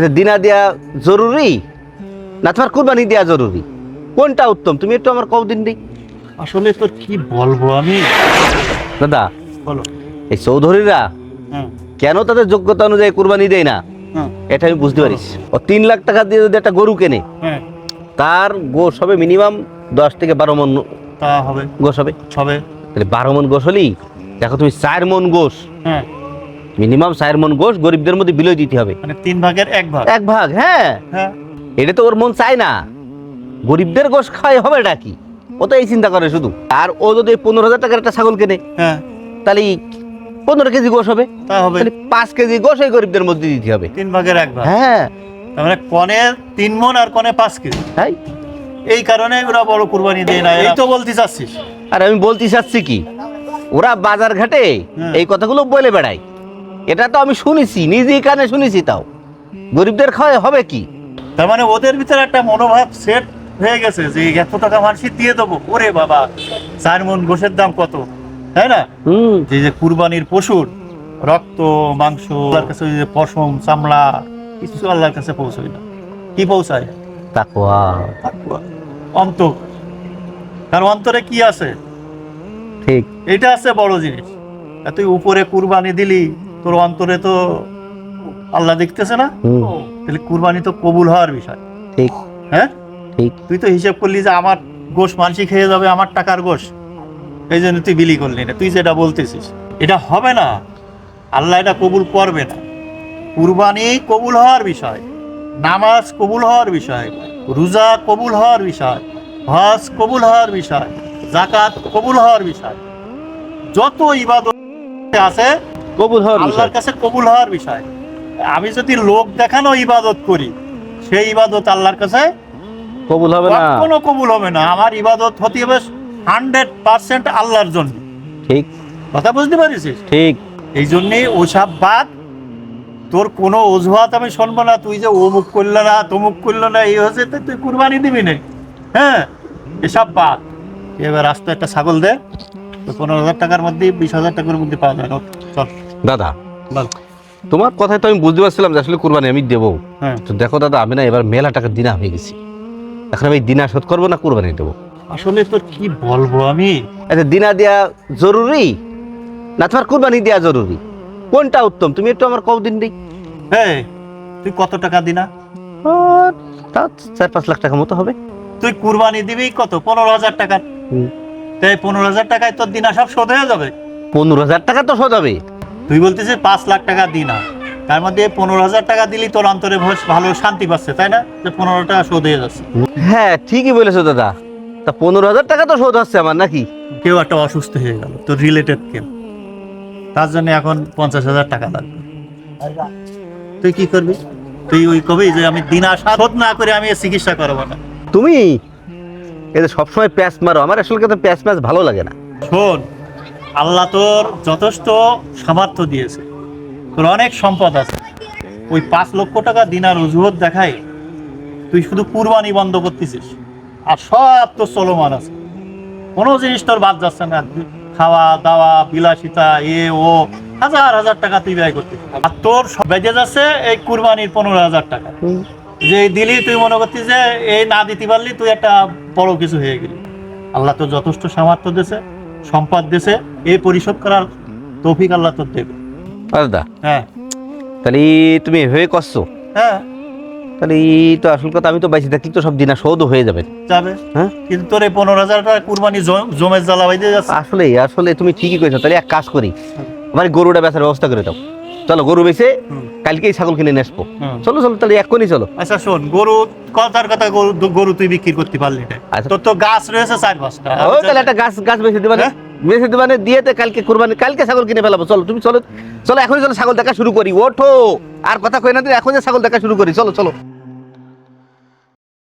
আচ্ছা দিনা দেয়া জরুরি না তোমার কুরবানি দেওয়া জরুরি? কোনটা উত্তম? তুমি একটু আমার কদিন দিই আসলে তো কি বলব আমি? দাদা বলো। এই চৌধুরীরা কেন তাদের যোগ্যতা অনুযায়ী কুরবানি দেয় না? এটা আমি বুঝতে পারিস। ও তিন লাখ টাকা দিয়ে যদি একটা গরু কেনে হ্যাঁ। তার গোশ হবে মিনিমাম দশ থেকে বারো মন তা হবে। গোশ হবে। হবে তাহলে বারো মন গোশ হলেই দেখো তুমি চার মন গোশ। হ্যাঁ। মিনিমাম চার মন গোশ গরিবদের মধ্যে বিলয় দিতে হবে। মানে তিন ভাগের এক ভাগ? এক ভাগ হ্যাঁ। হ্যাঁ। এটা তো ওর মন চায় না। গরিবদের গোশ খাওয়াই হবে কি? ও তো এই চিন্তা করে শুধু। আর ও যদি পনেরো হাজার টাকার একটা ছাগল কেনে হ্যাঁ। তাহলে পনেরো কেজি গোশ হবে। তা হবে। তাহলে পাঁচ কেজি গোশ ওই গরিবদের মধ্যে দিতে হবে। তিন ভাগের এক ভাগ? হ্যাঁ। তার মানে কনে তিন মন আর কনে পাঁচ কেজি? তাই? এই কারণে ওরা বড় কুরবানি দেয় না। এই তো বলতে চাচ্ছিস। আর আমি বলতে চাচ্ছি কি ওরা বাজার ঘাটে হ্যাঁ। এই কথাগুলো বলে বেড়ায়। এটা তো আমি শুনেছি নিজেই কানে শুনেছি তাও। গরিবদের খাওয়াই হবে কি? তার মানে ওদের ভিতরে একটা মনোভাব সেট হয়ে গেছে যে এত টাকা মানুষ দিয়ে দেবো। ওরে বাবা চার মন গোশের দাম কত? তাই না? যে যে কুরবানির পশুর রক্ত মাংস আল্লাহর কাছে ওই যে পশম চামড়া কিছু আল্লাহর কাছে পৌঁছায় না। কি পৌঁছায়? তাকওয়া। অন্তর। তার অন্তরে কি আছে? ঠিক। এটা আছে বড় জিনিস। তুই উপরে কুরবানি দিলি তোর অন্তরে তো আল্লাহ দেখতেছে না? তাহলে কুরবানি তো কবুল হওয়ার বিষয়। ঠিক। হ্যাঁ? ঠিক। তুই তো হিসাব করলি যে আমার গোশ মানসি খেয়ে যাবে আমার টাকার গোশ। এই জন্য তুই বিলি করলি না। তুই যেটা বলতেছিস এটা হবে না। আল্লাহ এটা কবুল করবে না। কুরবানি কবুল হওয়ার বিষয় নামাজ কবুল হওয়ার বিষয় রোজা কবুল হওয়ার বিষয় হজ কবুল হওয়ার বিষয় জাকাত কবুল হওয়ার বিষয়। যত ইবাদত আছে কবুল হওয়ার আল্লাহর কাছে কবুল হওয়ার বিষয়। আমি যদি লোক দেখানো ইবাদত করি সেই ইবাদত আল্লাহর কাছে কবুল হবে না। কোনো কবুল হবে না। আমার ইবাদত হতে হবে হান্ড্রেড পার্সেন্ট আল্লাহর জন্য। ঠিক। কথা বুঝতে পারিস ঠিক। এই জন্যে ওসব বাদ তোর কোনো অজুহাত আমি শুনব না। তুই যে অমুক করল না তমুক করল না এই হচ্ছে তুই কুরবানি দিবি না। হ্যাঁ এসব বাদ। এবার আস্তে একটা ছাগল দে তো পনেরো হাজার টাকার মধ্যে বিশ হাজার টাকার মধ্যে পাওয়া যায়। চল। দাদা তোমার কথায় তো আমি বুঝতে পারছিলাম যে আসলে কুরবানি আমি দেবো। হ্যাঁ। তো দেখো দাদা আমি না এবার মেলা টাকা দিনা হয়ে গেছি। এখন আমি দিনা শোধ করব না কুরবানি দেবো? আসলে তোর কি বলব আমি? আচ্ছা দিনা দেয়া জরুরি না তোমার কুরবানি দেয়া জরুরি? কোনটা উত্তম? তুমি একটু আমার কদিন দিই। হ্যাঁ তুই কত টাকা দিনা? তা চার পাঁচ লাখ টাকা মতো হবে। তুই কুরবানি দিবি কত? পনেরো হাজার টাকা। তাই পনেরো হাজার টাকায় তোর দিনা সব শোধ হয়ে যাবে। পনেরো হাজার টাকা তো শোধ হবে। তুই বলতেছিস পাঁচ লাখ টাকা দি না। তার মধ্যে পনেরো হাজার টাকা দিলি তোর অন্তরে ভালো শান্তি পাচ্ছে তাই না? যে পনেরো টাকা শোধ হয়ে যাচ্ছে। হ্যাঁ ঠিকই বলেছ দাদা। তা পনেরো হাজার টাকা তো শোধ হচ্ছে আমার নাকি? কেউ একটা অসুস্থ হয়ে গেল তোর রিলেটেড কেউ। তার জন্য এখন পঞ্চাশ হাজার টাকা লাগবে। তুই কি করবি? তুই ওই কবি যে আমি দিনা শোধ না করে আমি চিকিৎসা করব না। তুমি এতে সবসময় প্যাঁচ মারো আমার আসলে কিন্তু প্যাঁচ ম্যাচ ভালো লাগে না। শোন আল্লাহ তোর যথেষ্ট সামর্থ্য দিয়েছে। তোর অনেক সম্পদ আছে। ওই পাঁচ লক্ষ টাকা দিনার অজুহত দেখাই তুই শুধু কুরবানি বন্ধ করতেছিস। আর সব তোর চলমান আছে। কোনো জিনিস তোর বাদ যাচ্ছে না। খাওয়া, দাওয়া, বিলাসিতা, এ, ও, হাজার হাজার টাকা তুই ব্যয় করতেছিস। আর তোর বেজে যাচ্ছে এই কুরবানির পনেরো হাজার টাকা। যে দিলি, তুই মনে করতিস যে এই না দিতে পারলি, তুই একটা বড় কিছু হয়ে গেলি। আল্লাহ তো যথেষ্ট সামর্থ্য দিয়েছে। সম্পদ দেশে এই পরিশোধ করার তৌফিক আল্লাহ তোর দেবে। আলাদা? দাদা হ্যাঁ। তাহলে তুমি এভাবে করছ? হ্যাঁ। তাহলে তো আসল কথা আমি তো বাইসে থাকলে তো সব দিনা শোধ হয়ে যাবে। যাবে। হ্যাঁ? কিন্তু তোর এই পনেরো হাজার টাকা কুরবানি জমে জমের জ্বালা বাইতে যাচ্ছে। আসলে আসলে তুমি ঠিকই কইছো। তাহলে এক কাজ করি আমার গরুটা বেচার ব্যবস্থা করে দাও। চলো গরু বেছে কালকে কালকেই ছাগল কিনে নিয়ে আসব। চলো চলো তাহলে এক্ষুনি চলো। আচ্ছা শোন গরু কথার কথা গরু গরু তুই বিক্রি করতে পারলি না। আচ্ছা। তোর তো গাছ রয়েছে চার পাঁচটা। ও তাহলে একটা গাছ গাছ বেছে দিবা বেছে দিবা না দিয়ে কালকে কুরবানি কালকে ছাগল কিনে ফেলাবো। চলো তুমি চলো চলো এখনই চলো ছাগল দেখা শুরু করি। ওঠো! আর কথা কই না তুই এখন ছাগল দেখা শুরু করি। চলো চলো।